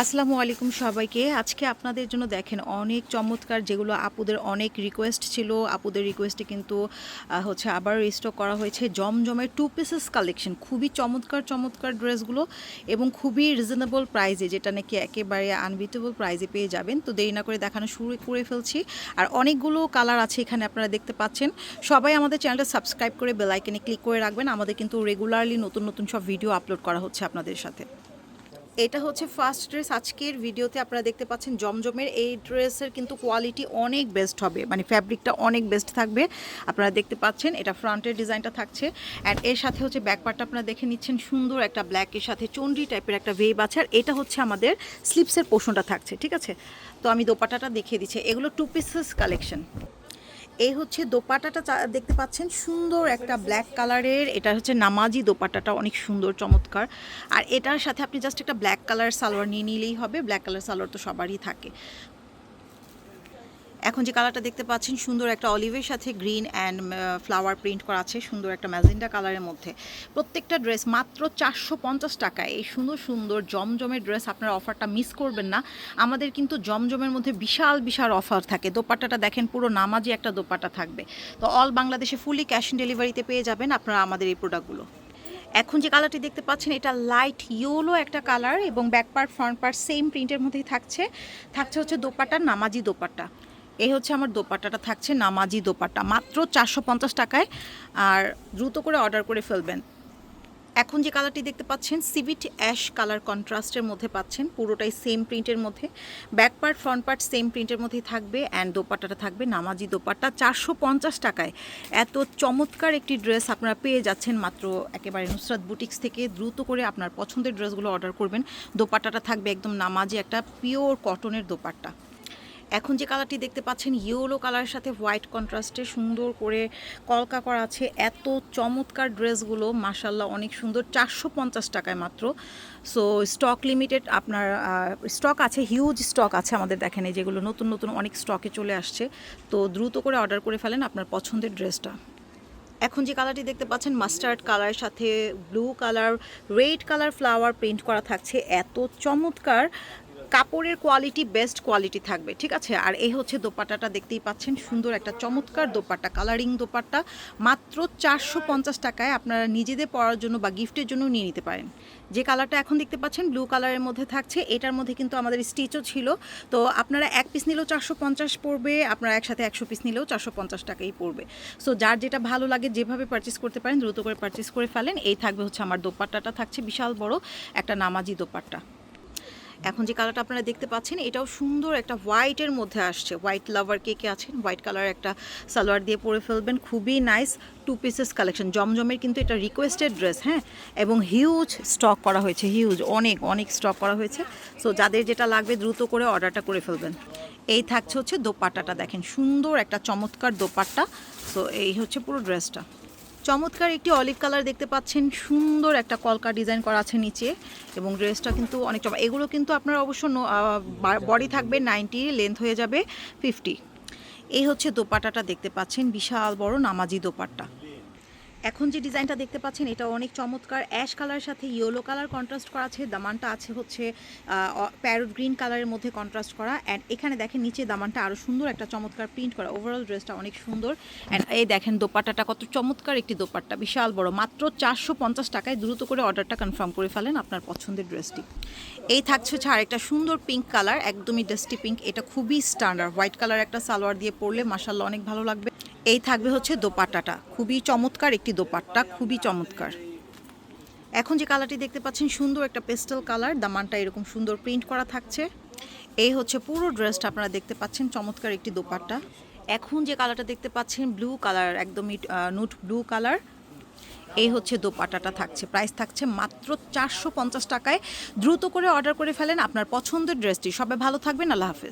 আসসালামু আলাইকুম সবাইকে। আজকে আপনাদের জন্য দেখেন অনেক চমৎকার যেগুলো আপুদের অনেক রিকোয়েস্ট ছিল। আপুদের রিকোয়েস্টে কিন্তু হচ্ছে আবার রিস্টক করা হয়েছে জমজমের টু পিসেস কালেকশন খুবই চমৎকার চমৎকার ড্রেসগুলো এবং খুবই রিজনেবল প্রাইজে যেটা নাকি একেবারে আনবিটেবল প্রাইজে পেয়ে যাবেন। তো দেরি না করে দেখানো শুরু করে ফেলছি। আর অনেকগুলো কালার আছে এখানে আপনারা দেখতে পাচ্ছেন। সবাই আমাদের চ্যানেলটা সাবস্ক্রাইব করে বেল আইকনে ক্লিক করে রাখবেন। আমাদের কিন্তু রেগুলারলি নতুন নতুন সব ভিডিও আপলোড করা হচ্ছে আপনাদের সাথে। এটা হচ্ছে ফার্স্ট ড্রেস আজকের ভিডিওতে আপনারা দেখতে পাচ্ছেন জমজমের এই ড্রেসের কিন্তু কোয়ালিটি অনেক বেস্ট হবে। মানে ফ্যাব্রিকটা অনেক বেস্ট থাকবে। আপনারা দেখতে পাচ্ছেন, এটা ফ্রন্টের ডিজাইনটা থাকছে। অ্যান্ড এর সাথে হচ্ছে ব্যাক পার্টটা আপনারা দেখে নিচ্ছেন, সুন্দর একটা ব্ল্যাকের সাথে চন্ডি টাইপের একটা ভেব আছে। আর এটা হচ্ছে আমাদের স্লিপসের পোষণটা থাকছে, ঠিক আছে? তো আমি দোপাটাটা দেখিয়ে দিচ্ছি। এগুলো টু পিসেস কালেকশন এই হচ্ছে দোপাটাটা দেখতে পাচ্ছেন, সুন্দর একটা ব্ল্যাক কালারের এটা হচ্ছে নামাজি দোপাটাটা, অনেক সুন্দর, চমৎকার। আর এটার সাথে আপনি জাস্ট একটা ব্ল্যাক কালার সালোয়ার নিয়ে নিলেই হবে। ব্ল্যাক কালার সালোয়ার তো সবারই থাকে। এখন যে কালারটা দেখতে পাচ্ছেন, সুন্দর একটা অলিভের সাথে গ্রিন অ্যান্ড ফ্লাওয়ার প্রিন্ট করা আছে, সুন্দর একটা ম্যাজেন্ডা কালারের মধ্যে। প্রত্যেকটা ড্রেস মাত্র চারশো পঞ্চাশ টাকায়। এই সুন্দর সুন্দর, জমজমের ড্রেস আপনারা অফারটা মিস করবেন না। আমাদের কিন্তু জমজমের মধ্যে বিশাল বিশাল অফার থাকে। দোপাট্টাটা দেখেন, পুরো নামাজি একটা দোপাট্টা থাকবে। তো অল বাংলাদেশে ফুলি ক্যাশ অন ডেলিভারিতে পেয়ে যাবেন আপনারা আমাদের এই প্রোডাক্টগুলো এখন যে কালারটি দেখতে পাচ্ছেন, এটা লাইট ইয়েলো একটা কালার এবং back part front part same প্রিন্টের মধ্যেই থাকছে। থাকছে হচ্ছে দোপাট্টা, নামাজি দোপাট্টা। এই হচ্ছে আমার দোপাট্টাটা থাকছে, নামাজি দোপাট্টা। মাত্র চারশো পঞ্চাশ টাকায়, আর দ্রুত করে অর্ডার করে ফেলবেন। এখন যে কালারটি দেখতে পাচ্ছেন, সিভিট অ্যাশ কালার কন্ট্রাস্টের মধ্যে পাচ্ছেন, পুরোটাই সেম প্রিন্টের মধ্যে। Back part, front part same প্রিন্টের মধ্যেই থাকবে অ্যান্ড দোপাট্টাটা থাকবে নামাজি দোপাট্টা। চারশো পঞ্চাশ টাকায়। এত চমৎকার একটি ড্রেস আপনারা পেয়ে যাচ্ছেন মাত্র একেবারে নুসরাত বুটিক্স থেকে। দ্রুত করে আপনার পছন্দের ড্রেসগুলো অর্ডার করবেন। দোপাট্টাটা থাকবে একদম নামাজি, একটা পিওর কটনের দোপাট্টা। এখন যে কালারটি দেখতে পাচ্ছেন ইয়েলো কালারের সাথে হোয়াইট কন্ট্রাস্টে সুন্দর করে কলকা করা আছে। এত চমৎকার ড্রেসগুলো মাসাল্লাহ অনেক সুন্দর, চারশো পঞ্চাশ টাকায় মাত্র। সো স্টক লিমিটেড আপনার স্টক আছে হিউজ স্টক আছে আমাদের দেখেন, এই যেগুলো নতুন নতুন অনেক স্টকে চলে আসছে। তো দ্রুত করে অর্ডার করে ফেলেন আপনার পছন্দের ড্রেসটা। এখন যে কালারটি দেখতে পাচ্ছেন মাস্টার্ড কালারের সাথে blue colour red colour flower print করা থাকছে। এত চমৎকার কাপড়ের কোয়ালিটি বেস্ট কোয়ালিটি থাকবে, ঠিক আছে? আর এই হচ্ছে দোপাট্টাটা, দেখতেই পাচ্ছেন, সুন্দর একটা চমৎকার দোপাট্টা কালারিং দোপাট্টা। মাত্র চারশো পঞ্চাশ টাকায় আপনারা নিজেদের পরার জন্য বা গিফটের জন্য নিয়ে নিতে পারেন। যে কালারটা এখন দেখতে পাচ্ছেন ব্লু কালারের মধ্যে থাকছে। এটার মধ্যে কিন্তু আমাদের স্টিচও ছিল। তো আপনারা এক পিস নিলেও চারশো পঞ্চাশ পড়বে, আপনারা একসাথে একশো পিস নিলেও চারশো পঞ্চাশ টাকাই পড়বে। সো যার যেটা ভালো লাগে, যেভাবে পারচেস করতে পারেন, দ্রুত করে পারচেস করে ফেলেন। এই থাকবে হচ্ছে আমার দোপাট্টাটা, থাকছে বিশাল বড় একটা নামাজি দোপাট্টা। এখন যে কালারটা আপনারা দেখতে পাচ্ছেন, এটাও সুন্দর একটা হোয়াইটের মধ্যে আসছে। হোয়াইট লাভার কে কে আছেন? হোয়াইট কালার একটা সালোয়ার দিয়ে পরে ফেলবেন। খুবই নাইস টু পিসেস কালেকশন জমজমের কিন্তু এটা রিকোয়েস্টেড ড্রেস হ্যাঁ? এবং হিউজ স্টক করা হয়েছে হিউজ অনেক অনেক স্টক করা হয়েছে। সো যাদের যেটা লাগবে দ্রুত করে অর্ডারটা করে ফেলবেন। এই থাকছে হচ্ছে দোপাট্টাটা, দেখেন। সুন্দর একটা চমৎকার দোপাট্টা। সো এই হচ্ছে পুরো ড্রেসটা চমৎকার একটি অলিভ কালার দেখতে পাচ্ছেন। সুন্দর একটা কলকা ডিজাইন করা আছে নিচে এবং ড্রেসটা কিন্তু অনেক চমৎকার এগুলো কিন্তু আপনার অবশ্য বডি থাকবে নাইনটি লেন্থ হয়ে যাবে ফিফটি এই হচ্ছে দোপাটাটা দেখতে পাচ্ছেন, বিশাল বড় নামাজি দোপাট্টা। এখন যে ডিজাইনটা দেখতে পাচ্ছেন, এটা অনেক চমৎকার। অ্যাশ কালারের সাথে ইয়েলো কালার কন্ট্রাস্ট করা আছে। দামানটা আছে হচ্ছে প্যারোট গ্রিন কালারের মধ্যে কন্ট্রাস্ট করা। অ্যান্ড এখানে দেখেন নিচে দামানটা আরও সুন্দর একটা চমৎকার প্রিন্ট করা। ওভারঅল ড্রেসটা অনেক সুন্দর। অ্যান্ড এই দেখেন দোপাট্টাটা কত চমৎকার একটি দোপাট্টা। বিশাল বড়। মাত্র চারশো পঞ্চাশ টাকায় দ্রুত করে অর্ডারটা কনফার্ম করে ফেলেন আপনার পছন্দের ড্রেসটি এই থাকছে হচ্ছে আরেকটা সুন্দর পিঙ্ক কালার একদমই ডাস্টি পিঙ্ক এটা খুবই স্ট্যান্ডার্ড হোয়াইট কালার একটা সালোয়ার দিয়ে পরলে মাসাল্লাহ অনেক ভালো লাগবে। এই থাকবে হচ্ছে দোপাট্টাটা। খুবই চমৎকার একটি দোপাট্টা, খুবই চমৎকার। এখন যে কালারটি দেখতে পাচ্ছেন, সুন্দর একটা পেস্টেল কালার দামানটা এরকম সুন্দর প্রিন্ট করা থাকছে। এই হচ্ছে পুরো ড্রেসটা আপনারা দেখতে পাচ্ছেন, চমৎকার একটি দোপাট্টা। এখন যে কালারটা দেখতে পাচ্ছেন, ব্লু কালার, একদমই নুট ব্লু কালার। এই হচ্ছে দোপাটাটা থাকছে, প্রাইস থাকছে মাত্র চারশো পঞ্চাশ টাকায়। দ্রুত করে অর্ডার করে ফেলেন আপনার পছন্দের ড্রেসটি। সবাই ভালো থাকবেন, আল্লাহ হাফেজ।